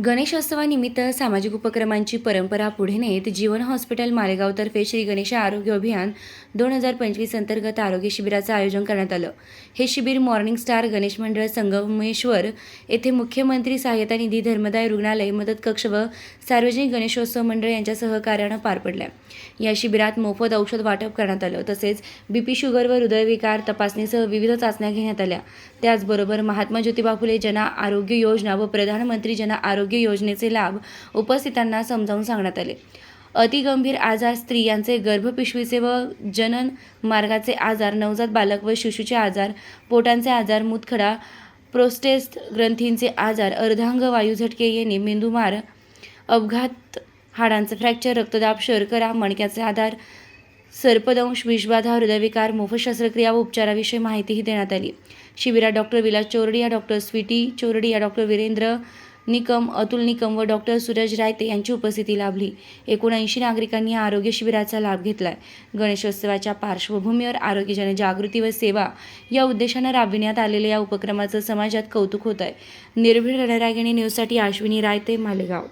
गणेशोत्सवानिमित्त सामाजिक उपक्रमांची परंपरा पुढे नेत जीवन हॉस्पिटल मालेगावतर्फे श्री गणेश आरोग्य अभियान दोन हजार पंचवीस अंतर्गत आरोग्य शिबिराचं आयोजन करण्यात आलं. हे शिबिर मॉर्निंग स्टार गणेश मंडळ संगमेश्वर येथे मुख्यमंत्री सहाय्यता निधी धर्मदाय रुग्णालय मदत कक्ष व सार्वजनिक गणेशोत्सव मंडळ यांच्या सहकार्यानं पार पडल्या. या शिबिरात मोफत औषध वाटप करण्यात आलं. तसेच बीपी शुगर व हृदयविकार तपासणीसह विविध चाचण्या घेण्यात आल्या. त्याचबरोबर महात्मा ज्योतिबा फुले जन आरोग्य योजना व प्रधानमंत्री जन आरोग्य आरोग्य योजनेचे लाभ उपस्थितांना समजावून सांगण्यात आले. अतिगंभीर आजार स्त्रियांचे गर्भपिशवीचे व जनन मार्गाचे आजार नवजात बालक व शिशूचे आजार पोटांचे आजार मुतखडा प्रोस्टेस्ट ग्रंथींचे आजार अर्धांग वायू झटके येणे मेंदूमार अपघात हाडांचे फ्रॅक्चर रक्तदाब शर्करा मणक्याचे आधार सर्पदंश विषबाधा हृदयविकार मोफत शस्त्रक्रिया व उपचाराविषयी माहितीही देण्यात आली. शिबिरात doctor Vilas Chordiya doctor Sweety Chordiya doctor Virendra Nikam Atul Nikam व डॉक्टर सूरज रायते यांची उपस्थिती लाभली. एकोणऐंशी नागरिकांनी या आरोग्य शिबिराचा लाभ घेतलाय. गणेशोत्सवाच्या पार्श्वभूमीवर आरोग्य जनजागृती व सेवा या उद्देशानं राबविण्यात आलेल्या या उपक्रमाचं समाजात कौतुक होत आहे निर्भीड रणरागिणी न्यूजसाठी अश्विनी रायते मालेगाव.